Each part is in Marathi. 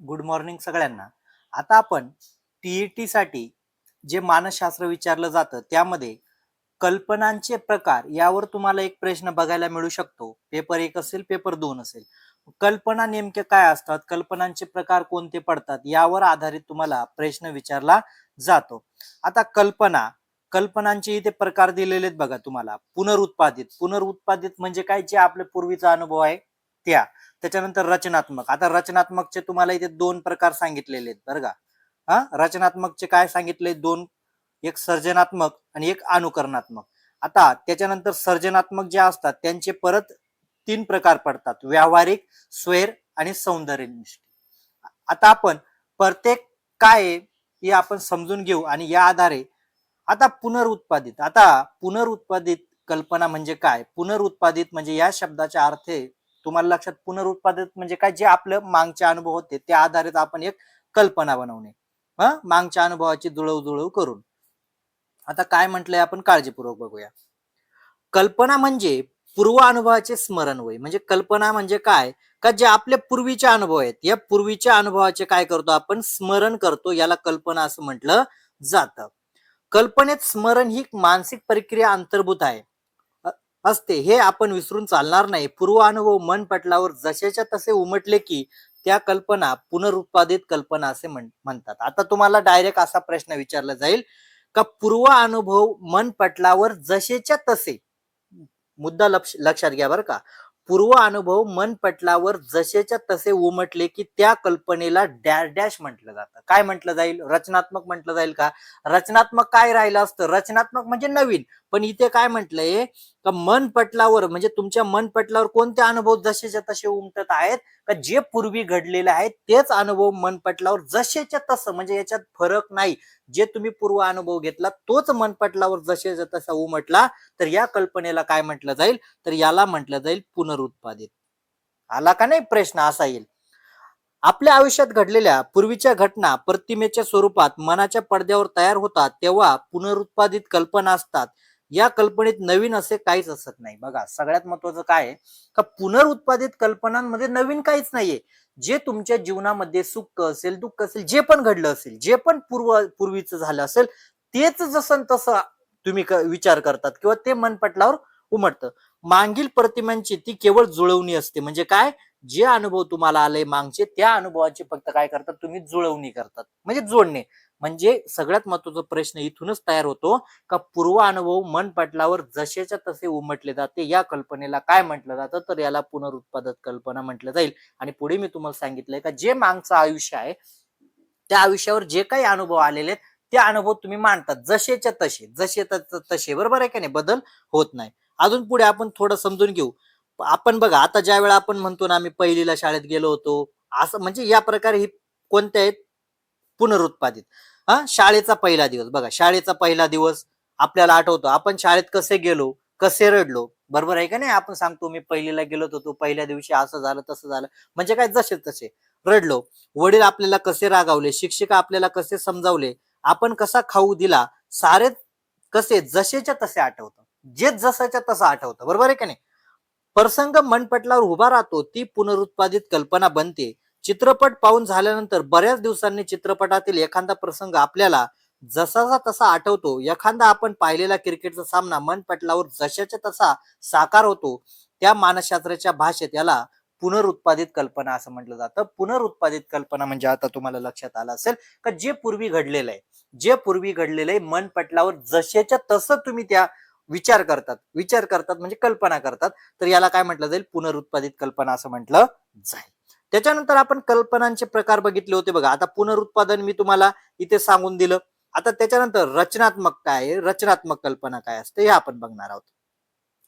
गुड मॉर्निंग सगळ्यांना. आता आपण टीईटी साठी जे मानसशास्त्र विचारलं जातं त्यामध्ये कल्पनांचे प्रकार यावर तुम्हाला एक प्रश्न बघायला मिळू शकतो. पेपर एक असेल पेपर दोन असेल. कल्पना नेमके काय असतात? कल्पनांचे प्रकार कोणते पडतात? यावर आधारित तुम्हाला प्रश्न विचारला जातो. आता कल्पना कल्पनांचे इथे प्रकार दिलेले आहेत बघा तुम्हाला. पुनरुत्पादित. पुनरुत्पादित म्हणजे काय? जे आपले पूर्वीचा अनुभव आहे. त्या त्याच्यानंतर रचनात्मक. आता रचनात्मकचे तुम्हाला इथे दोन प्रकार सांगितलेले आहेत बरं का? हा? रचनात्मकचे काय सांगितले? दोन. एक सर्जनात्मक आणि एक अनुकरणात्मक. आता त्याच्यानंतर सर्जनात्मक जे असतात त्यांचे परत तीन प्रकार पडतात. व्यावहारिक स्वैर आणि सौंदर्यनिष्ठ. आता आपण प्रत्येक काय हे आपण समजून घेऊ आणि या आधारे आता पुनरुत्पादित. आता पुनरुत्पादित कल्पना म्हणजे काय? पुनरुत्पादित म्हणजे या शब्दाचा अर्थ आहे तुम्हाला लक्षात पुनरुत्पादित म्हणजे काय? जे आपलं मागचे अनुभव होते त्या आधारित आपण एक कल्पना बनवणे. हा? मागच्या अनुभवाची जुळव जुळव करून. आता काय म्हटलंय आपण काळजीपूर्वक बघूया. कल्पना म्हणजे पूर्व अनुभवाचे स्मरण होय. म्हणजे कल्पना म्हणजे काय? का जे आपले पूर्वीचे अनुभव आहेत या पूर्वीच्या अनुभवाचे काय करतो आपण? स्मरण करतो याला कल्पना असं म्हटलं जातं. कल्पनेत स्मरण ही मानसिक प्रक्रिया अंतर्भूत आहे. असते हे आपण विसरून चालणार नाही. पूर्व अनुभव मन पटलावर जसेच्या तसे उमटले की त्या कल्पना पुनरुत्पादित कल्पना असे म्हणतात. आता तुम्हाला डायरेक्ट असा प्रश्न विचारला जाईल का पूर्व अनुभव मन पटलावर जसेच्या तसे? मुद्दा लक्ष लक्षात घ्या बरं का. पूर्व अनुभव मन पटलावर जसेच्या तसे उमटले की त्या कल्पनेला डॅश डॅश म्हटलं जातं. काय म्हटलं जाईल? रचनात्मक म्हटलं जाईल का? रचनात्मक काय राहिलं असतं? रचनात्मक म्हणजे नवीन. पण इथे काय म्हटलंय का मन पटलावर म्हणजे तुमच्या मन पटलावर कोणते अनुभव जसेच्या तसे उमटत आहेत का जे पूर्वी घडलेले आहेत तेच अनुभव मन पटलावर जसेच्या तसं म्हणजे याच्यात फरक नाही. जे तुम्ही पूर्व अनुभव घेतला तोच मन पटलावर जसेच्या तसा उमटला तर या कल्पनेला काय म्हटलं जाईल? तर याला म्हटलं जाईल पुनरुत्पादित. आला का नाही प्रश्न? असा येईल. आपल्या आयुष्यात घडलेल्या पूर्वीच्या घटना प्रतिमेच्या स्वरूपात मनाच्या पडद्यावर तयार होतात तेव्हा पुनरुत्पादित कल्पना असतात. या कल्पनेत नवीन असे काहीच असत नाही. बघा सगळ्यात महत्वाचं काय आहे? का पुनरुत्पादित कल्पनांमध्ये नवीन काहीच नाहीये. जे तुमच्या जीवनामध्ये सुख असेल दुःख असेल जे पण घडलं असेल जे पण पूर्व पूर्वीचं झालं असेल तेच जसं तसं तुम्ही विचार करतात किंवा ते मनपटलावर उमटतं. मागील प्रतिमांची ती केवळ जुळवणी असते. म्हणजे काय? जे अनुभव तुम्हाला आले मागचे त्या अनुभवाची फक्त काय करतात? तुम्ही जुळवणी करतात. म्हणजे जोडणे. म्हणजे सगळ्यात महत्त्वाचा प्रश्न इथूनच तयार होतो का पूर्व अनुभव मन पटलावर जसेच्या तसे उमटले जाते या कल्पनेला काय म्हटलं जातं? तर याला पुनरुत्पादक कल्पना म्हटलं जाईल. आणि पुढे मी तुम्हाला सांगितलंय का जे मागचं आयुष्य आहे त्या आयुष्यावर जे काही अनुभव आलेले आहेत ते अनुभव तुम्ही मांडतात. जसेच्या तसे जसे त- तसे. बरोबर आहे का नाही? बदल होत नाही. अजून पुढे आपण थोडं समजून घेऊ. आपण बघा आता ज्या वेळा आपण म्हणतो ना आम्ही पहिलीला शाळेत गेलो होतो असं म्हणजे या प्रकारे ही कोणत्या आहेत? पुनरुत्पादित. हा शाळेचा पहिला दिवस. बघा शाळेचा पहिला दिवस आपल्याला आठवतो. आपण शाळेत कसे गेलो कसे रडलो बरोबर आहे का नाही? आपण सांगतो मी पहिलीला गेलो होतो पहिल्या दिवशी असं झालं तसं झालं. म्हणजे काय? जसे तसे. रडलो. वडील आपल्याला कसे रागावले? शिक्षिका आपल्याला कसे समजावले? आपण कसा खाऊ दिला? सारे कसे जसेच्या तसे आठवतं. जे जसाच्या तसं आठवतं. बरोबर आहे का नाही? प्रसंग मनपटलावर उभा राहतो ती पुनरुत्पादित कल्पना बनते. चित्रपट पाहून झाल्यानंतर बऱ्याच दिवसांनी चित्रपटातील एखादा प्रसंग आपल्याला जसाचा तसा आठवतो. एखादा आपण पाहिलेला क्रिकेटचा सामना मन पटलावर जशाच्या तसा साकार होतो त्या मानसशास्त्राच्या भाषेत याला पुनरुत्पादित कल्पना असं म्हटलं जातं. पुनरुत्पादित कल्पना म्हणजे आता तुम्हाला लक्षात आलं असेल का जे पूर्वी घडलेलं आहे. जे पूर्वी घडलेलं आहे मन पटलावर जशाच्या तसं तुम्ही त्या विचार करतात. विचार करतात म्हणजे कल्पना करतात. तर याला काय म्हटलं जाईल? पुनरुत्पादित कल्पना असं म्हटलं जाईल. त्याच्यानंतर आपण कल्पनांचे प्रकार बघितले होते बघा. आता पुनरुत्पादन मी तुम्हाला इथे सांगून दिलं. आता त्याच्यानंतर रचनात्मक काय आहे? रचनात्मक कल्पना काय असते? हे आपण बघणार आहोत.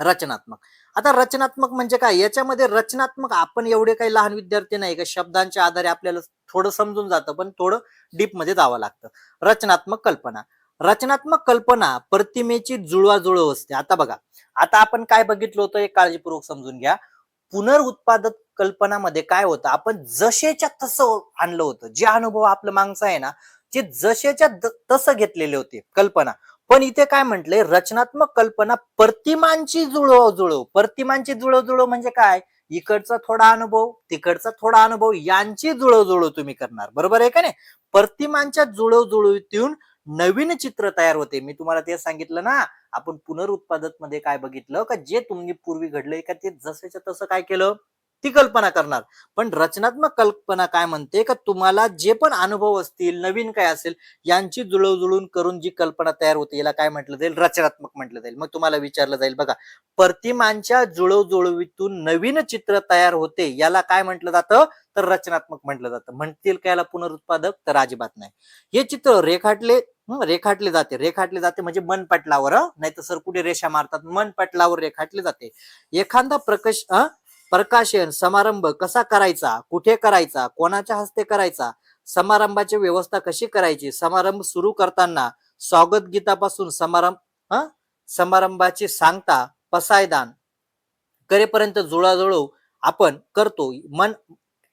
रचनात्मक. आता रचनात्मक म्हणजे काय? याच्यामध्ये रचनात्मक आपण एवढे काही लहान विद्यार्थी नाही का? शब्दांच्या आधारे आपल्याला थोडं समजून जातं पण थोडं डीपमध्ये जावं लागतं. रचनात्मक कल्पना. रचनात्मक कल्पना प्रतिमेची जुळवाजुळव असते. आता बघा. आता आपण काय बघितलं होतं? हे काळजीपूर्वक समजून घ्या. पुनरुत्पादक कल्पनामध्ये काय होतं? आपण जसेच्या तसं आणलं होतं. जे अनुभव आपलं मागचा आहे ना ते जसेच्या तसं घेतलेले होते कल्पना. पण इथे काय म्हटलंय? रचनात्मक कल्पना प्रतिमांची जुळव जुळव प्रतिमांची जुळव जुळव म्हणजे काय? इकडचा थोडा अनुभव तिकडचा थोडा अनुभव यांची जुळवजुळव तुम्ही करणार. बरोबर आहे का नाही? प्रतिमांच्या जुळवजुळवीतून नवीन चित्र तयार होते. मी तुम्हाला ते सांगितलं ना आपण पुनरुत्पादकमध्ये काय बघितलं? का जे तुम्ही पूर्वी घडलंय का ते जसंच्या तसं काय केलं? ती कल्पना करणार. पण रचनात्मक कल्पना काय म्हणते? का तुम्हाला जे पण अनुभव असतील नवीन काय असेल यांची जुळवजुळून करून जी कल्पना तयार होते याला काय म्हटलं जाईल? रचनात्मक म्हटलं जाईल. मग तुम्हाला विचारलं जाईल बघा प्रतिमांच्या जुळवजुळवीतून नवीन चित्र तयार होते याला काय म्हटलं जातं? तर रचनात्मक म्हटलं जातं. म्हणतील का याला पुनरुत्पादक? तर अजिबात नाही. हे चित्र रेखाटले रेखाटले जाते. रेखाटले जाते म्हणजे मन पटलावर नाही तर सर कुठे रेषा मारतात? मन पटलावर रेखाटले जाते. एखादा प्रकाश प्रकाशन समारंभ कसा करायचा? कुठे करायचा? कोणाच्या हस्ते करायचा? समारंभाची व्यवस्था कशी करायची? समारंभ सुरू करताना स्वागत गीतापासून समारंभ हं, समारंभाची सांगता पसायदान करेपर्यंत जुळाजुळव आपण करतो. मन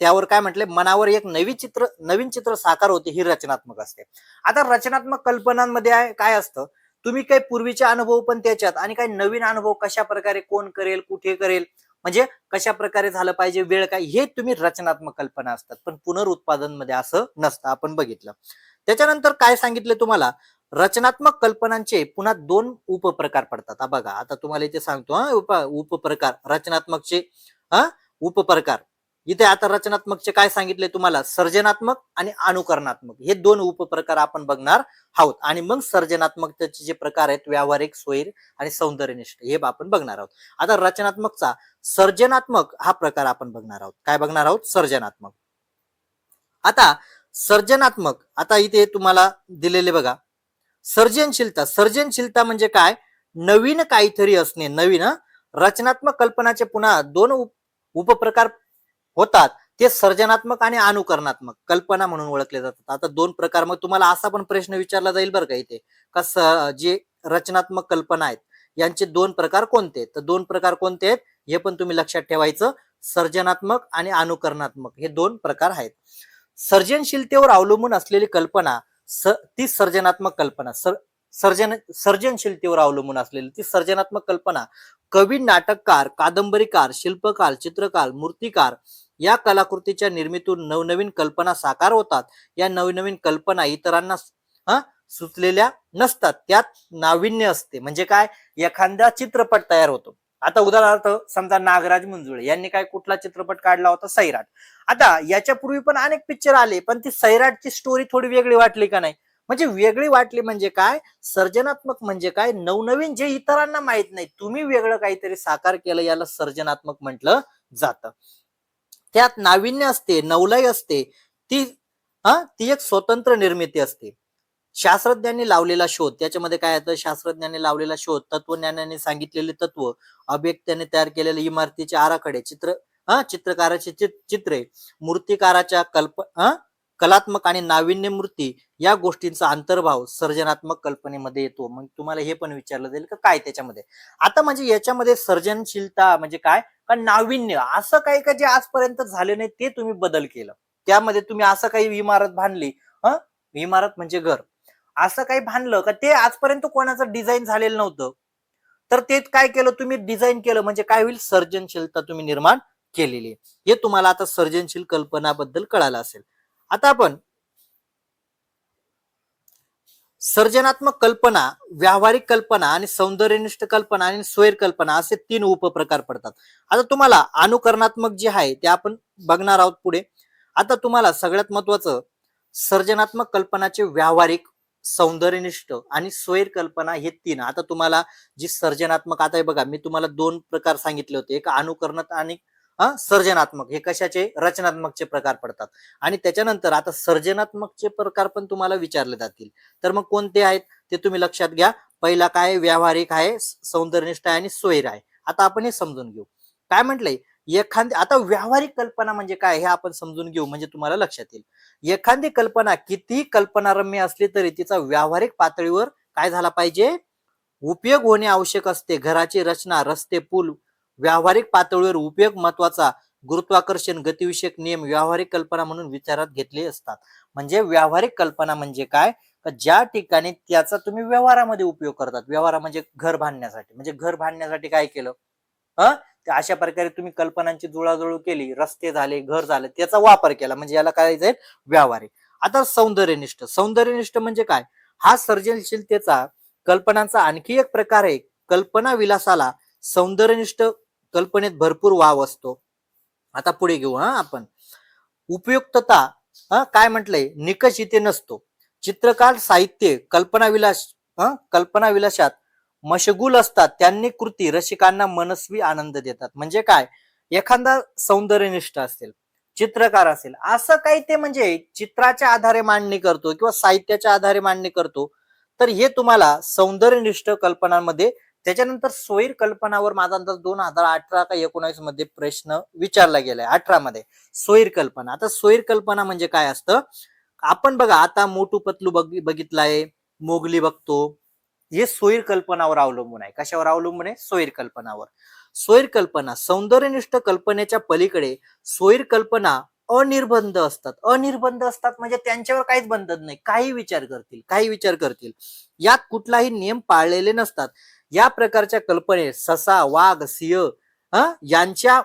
त्यावर काय म्हटले मनावर एक नवी चित्र नवीन चित्र साकार होते ही रचनात्मक असते. आता रचनात्मक कल्पनांमध्ये काय असतं? तुम्ही काही पूर्वीचे अनुभव पण त्याच्यात आणि काही नवीन अनुभव कशा प्रकारे कोण करेल कुठे करेल म्हणजे कशा प्रकारे झालं पाहिजे वेळ काय हे तुम्ही रचनात्मक कल्पना असतात. पण पुनरुत्पादनमध्ये असं नसतं आपण बघितलं. त्याच्यानंतर काय सांगितलं तुम्हाला? रचनात्मक कल्पनांचे पुन्हा दोन उपप्रकार पडतात. बघा आता तुम्हाला इथे सांगतो हा उप उपप्रकार रचनात्मकचे हा उपप्रकार. इथे आता रचनात्मकचे काय सांगितले तुम्हाला? सर्जनात्मक आणि अनुकरणात्मक. हे दोन उपप्रकार आपण बघणार आहोत. आणि मग सर्जनात्मकतेचे जे प्रकार आहेत व्यावहारिक सोयीर आणि सौंदर्यनिष्ठ हे आपण बघणार आहोत. आता रचनात्मकचा सर्जनात्मक हा प्रकार आपण बघणार आहोत. काय बघणार आहोत? सर्जनात्मक. आता सर्जनात्मक आता इथे तुम्हाला दिलेले बघा. सर्जनशीलता सर्जनशीलता म्हणजे काय? नवीन काहीतरी असणे नवीन रचनात्मक कल्पनाचे पुन्हा दोन उप- उपप्रकार होतात ते सर्जनात्मक आणि अनुकरणात्मक कल्पना म्हणून ओळखले जातात. आता दोन प्रकार मग तुम्हाला असा पण प्रश्न विचारला जाईल बरं का इथे का स- जे रचनात्मक कल्पना आहेत यांचे दोन प्रकार कोणते? तर दोन प्रकार कोणते आहेत? हे पण तुम्ही लक्षात ठेवायचं सर्जनात्मक आणि अनुकरणात्मक हे दोन प्रकार आहेत. सर्जनशीलतेवर अवलंबून असलेली कल्पना स ती सर्जनात्मक कल्पना सर सर्जन सर्जनशीलतेवर अवलंबून असलेली ती सर्जनात्मक कल्पना. कवी नाटककार कादंबरीकार शिल्पकार चित्रकार मूर्तिकार या कलाकृतीच्या निर्मितीतून नवनवीन कल्पना साकार होतात. या नवनवीन कल्पना इतरांना सुचलेल्या नसतात. त्यात नाविन्य असते. म्हणजे काय? एखादा चित्रपट तयार होतो. आता उदाहरणार्थ समजा नागराज मंजुळे यांनी काय कुठला चित्रपट काढला होता? सैराट. आता याच्यापूर्वी पण अनेक पिक्चर आले पण ती सैराटची स्टोरी थोडी वेगळी वाटली का नाही? म्हणजे वेगळी वाटली म्हणजे काय? सर्जनात्मक म्हणजे काय? नवनवीन जे इतरांना माहीत नाही तुम्ही वेगळं काहीतरी साकार केलं याला सर्जनात्मक म्हटलं जातं. त्यात नाविन्य असते नवलय असते ती हा ती एक स्वतंत्र निर्मिती असते. शास्त्रज्ञांनी लावलेला शोध त्याच्यामध्ये काय येतं शास्त्रज्ञांनी लावलेला शोध तत्वज्ञानाने सांगितलेले तत्व अभियक्त्याने तयार केलेले इमारतीचे आराखडे चित्र हा चित्रकाराचे चित्रे मूर्तिकाराच्या कल्प हा कलात्मक आणि नाविन्यमूर्ती या गोष्टींचा अंतर्भाव सर्जनात्मक कल्पनेमध्ये येतो. मग तुम्हाला हे पण विचारलं जाईल का काय त्याच्यामध्ये? आता म्हणजे याच्यामध्ये सर्जनशीलता म्हणजे काय? का नाविन्य? असं काही का जे आजपर्यंत झाले नाही ते तुम्ही बदल केलं. त्यामध्ये तुम्ही असं काही इमारत बांधली हं? इमारत म्हणजे घर. असं काही बांधलं का ते आजपर्यंत कोणाचं डिझाईन झालेलं नव्हतं. तर ते काय केलं तुम्ही? डिझाईन केलं म्हणजे काय होईल? सर्जनशीलता तुम्ही निर्माण केलेली हे तुम्हाला आता सर्जनशील कल्पनाबद्दल कळालं असेल. आता आपण सर्जनात्मक कल्पना व्यावहारिक कल्पना आणि सौंदर्यनिष्ठ कल्पना आणि स्वैर कल्पना असे तीन उपप्रकार पडतात. आता तुम्हाला अनुकरणात्मक जे आहे ते आपण बघणार आहोत पुढे. आता तुम्हाला सगळ्यात महत्वाचं सर्जनात्मक कल्पनाचे व्यावहारिक सौंदर्यनिष्ठ आणि स्वैर कल्पना हे तीन. आता तुम्हाला जी सर्जनात्मक आता बघा मी तुम्हाला दोन प्रकार सांगितले होते. एक अनुकरणात आणि हा? सर्जनात्मक. हे कशाचे? रचनात्मकचे प्रकार पडतात. आणि त्याच्यानंतर आता सर्जनात्मकचे प्रकार पण तुम्हाला विचारले जातील. तर मग कोणते आहेत? ते तुम्ही लक्षात घ्या. पहिला काय? आहे? व्यावहारिक आहे सौंदर्यनिष्ठ आहे आणि स्वैर आहे. आता आपण हे समजून घेऊ. काय म्हटलंय? एखादी आता व्यावहारिक कल्पना म्हणजे काय? हे आपण समजून घेऊ म्हणजे तुम्हाला लक्षात येईल. एखादी कल्पना किती कल्पनारम्य असली तरी तिचा व्यावहारिक पातळीवर काय झाला पाहिजे? उपयोग होणे आवश्यक असते. घराची रचना रस्ते पूल व्यावहारिक पातळीवर उपयोग महत्त्वाचा गुरुत्वाकर्षण गतिविषयक नियम व्यावहारिक कल्पना म्हणून विचारात घेतले असतात. म्हणजे व्यावहारिक कल्पना म्हणजे काय? का ज्या ठिकाणी त्याचा तुम्ही व्यवहारामध्ये उपयोग करतात. व्यवहारा म्हणजे घर बांधण्यासाठी. म्हणजे घर बांधण्यासाठी काय केलं? अ? अशा प्रकारे तुम्ही कल्पनांची जुळाजुळू केली. रस्ते झाले घर झाले त्याचा वापर केला. म्हणजे याला काय जाईल व्यावहारिक. आता सौंदर्यनिष्ठ. सौंदर्यनिष्ठ म्हणजे काय? हा सर्जनशीलतेचा कल्पनांचा आणखी एक प्रकार आहे. कल्पना विलासाला सौंदर्यनिष्ठ कल्पनेत भरपूर वाव असतो. आता पुढे घेऊ हा आपण. उपयुक्तता हा काय म्हटलंय? निकष इथे नसतो. चित्रकार साहित्य कल्पनाविलास हा कल्पनाविलासात मशगूल असतात. त्यांनी कृती रसिकांना मनस्वी आनंद देतात. म्हणजे काय? एखादा सौंदर्यनिष्ठ असेल चित्रकार असेल असं काही ते म्हणजे चित्राच्या आधारे मांडणी करतो किंवा साहित्याच्या आधारे मांडणी करतो तर हे तुम्हाला सौंदर्यनिष्ठ कल्पनांमध्ये त्याच्यानंतर सोयीर कल्पनावर माझा अंदाज दोन हजार अठरा का एकोणावीसमध्ये प्रश्न विचारला गेलाय. अठरा मध्ये. सोयीर कल्पना. आता सोयीर कल्पना म्हणजे काय असतं? आपण बघा आता मोटू पतलू बघ बघितलाय मोगली बघतो. हे सोयीर कल्पनावर अवलंबून आहे. कशावर अवलंबून आहे? सोयीर कल्पनावर. सोयीर कल्पना सौंदर्यनिष्ठ कल्पनेच्या पलीकडे सोयीर कल्पना अनिर्बंध असतात. अनिर्बंध असतात म्हणजे त्यांच्यावर काहीच बंधन नाही. काही विचार करतील काही विचार करतील. यात कुठलाही नियम पाळलेले नसतात. या प्रकारच्या कल्पने ससा वाघ सिंह हा? यांच्या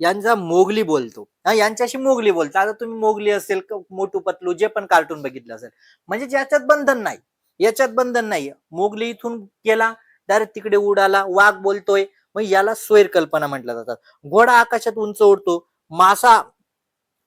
यांचा मोगली बोलतो. यांच्याशी मोगली बोलतो. आता तुम्ही मोगली असेल मोठू मोटू पतलू जे पण कार्टून बघितलं असेल. म्हणजे ज्याच्यात बंधन नाही. याच्यात बंधन नाही. मोगली इथून गेला डायरेक्ट तिकडे उडाला वाघ बोलतोय. मग याला स्वैर कल्पना म्हटल्या जातात. घोडा आकाशात उंच उडतो मासा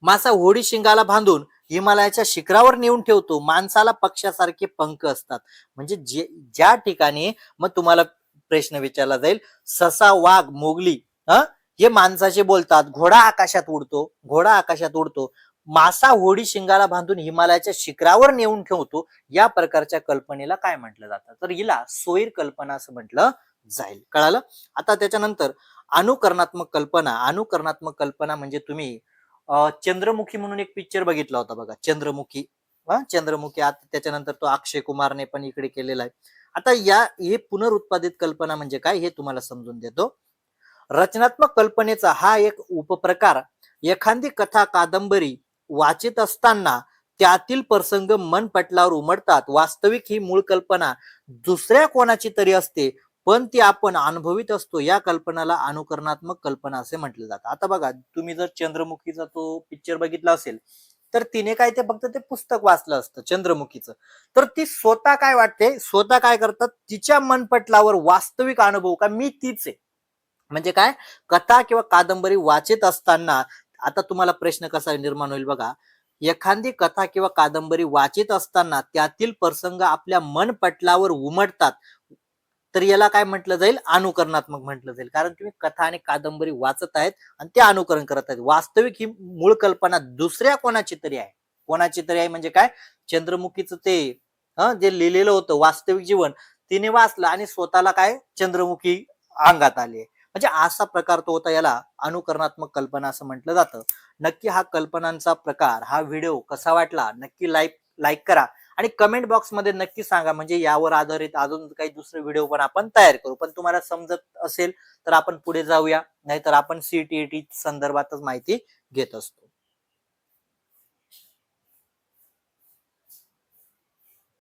मासा होडी शिंगाला बांधून हिमालयाच्या शिखरावर नेऊन ठेवतो. माणसाला पक्षासारखे पंख असतात. म्हणजे जे ज्या ठिकाणी मग तुम्हाला प्रश्न विचारला जाईल ससा वाघ मोगली हा? हे माणसाचे बोलतात. घोडा आकाशात उडतो. घोडा आकाशात उडतो. मासा होडी शिंगाला बांधून हिमालयाच्या शिखरावर नेऊन ठेवतो. या प्रकारच्या कल्पनेला काय म्हटलं जातं? तर हिला सोयीर कल्पना असं म्हटलं जाईल. कळालं? आता त्याच्यानंतर अनुकरणात्मक कल्पना. अनुकरणात्मक कल्पना म्हणजे तुम्ही चंद्रमुखी म्हणून एक पिक्चर बघितला होता बघा चंद्रमुखी. हा चंद्रमुखी आता त्याच्यानंतर तो अक्षय कुमारने पण इकडे केलेला आहे. आता या हे पुनरुत्पादित कल्पना म्हणजे काय हे तुम्हाला समजून देतो. रचनात्मक कल्पनेचा हा एक उपप्रकार एखादी कथा कादंबरी वाचित असताना त्यातील प्रसंग मन पटलावर उमटतात. वास्तविक ही मूळ कल्पना दुसऱ्या कोणाची तरी असते पण ती आपण अनुभवित असतो या कल्पनाला अनुकरणात्मक कल्पना असे म्हटलं जातं आता बघा तुम्ही जर चंद्रमुखीचा तो पिक्चर बघितला असेल तर तिने काय ते फक्त ते पुस्तक वाचलं असतं चंद्रमुखीचं. तर ती स्वतः काय वाटते? स्वतः काय करतात? तिच्या मनपटलावर वास्तविक अनुभव का? मी तीच आहे. म्हणजे काय? कथा किंवा कादंबरी वाचित असताना आता तुम्हाला प्रश्न कसा निर्माण होईल बघा. एखादी कथा किंवा कादंबरी वाचित असताना त्यातील प्रसंग आपल्या मनपटलावर उमटतात. तर याला काय म्हटलं जाईल? अनुकरणात्मक म्हटलं जाईल. कारण तुम्ही कथा आणि कादंबरी वाचत आहेत आणि ते अनुकरण करत आहेत. वास्तविक ही मूळ कल्पना दुसऱ्या कोणाची तरी आहे? कोणाची तरी आहे म्हणजे काय? चंद्रमुखीचं ते जे लिहिलेलं होतं वास्तविक जीवन तिने वाचलं आणि स्वतःला काय? चंद्रमुखी अंगात आली म्हणजे असा प्रकार तो होता याला अनुकरणात्मक कल्पना असं म्हटलं जातं. नक्की हा कल्पनांचा प्रकार हा व्हिडिओ कसा वाटला? नक्की लाईक लाईक करा. आणि कमेंट बॉक्समध्ये नक्की सांगा. म्हणजे यावर आधारित अजून काही दुसरे व्हिडिओ पण आपण तयार करू. पण तुम्हाला समजत असेल तर आपण पुढे जाऊया. नाहीतर आपण सीटीईटी संदर्भातच माहिती घेत असतो.